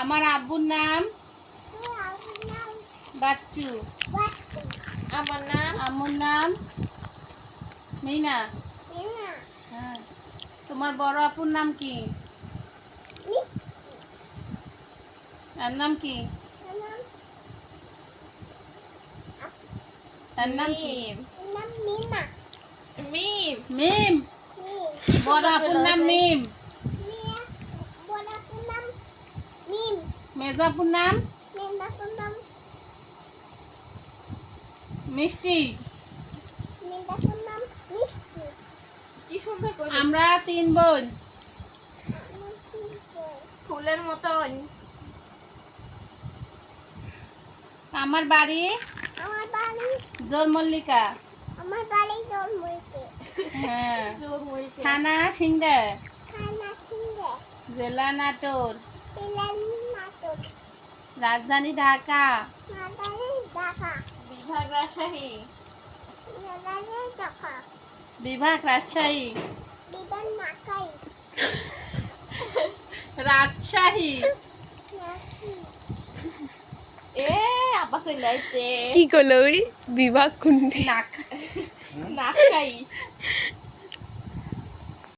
আমার আব্বুর নাম? বাচ্চু। আমার নাম? আম্মুর নাম? মিনা। হ্যাঁ। তোমার বড় আপুর নাম কি? তার নাম কি? তার নাম কি? মিম। মিম। মিম বড় আপুর নাম মিম। মেজাপুর নাম? মিষ্টি? কি সুন্দর করে। আমরা তিন বোন। ফুলের মতন। আমার বাড়ি? আমার বাড়ি? জোর মল্লিকা আমার বাড়ি জন্মইতে হ্যাঁ। থানা সিংড়া। খানা সিংহে জেলা নাটোর। নাটক রাজধানী ঢাকা। বিভাগ রাজশাহী। বিভাগ রাজশাহী। রাজশাহী। এ আব্বা চলে কি করল ওই? বিভাগ কোনটি? নাক নাকাই।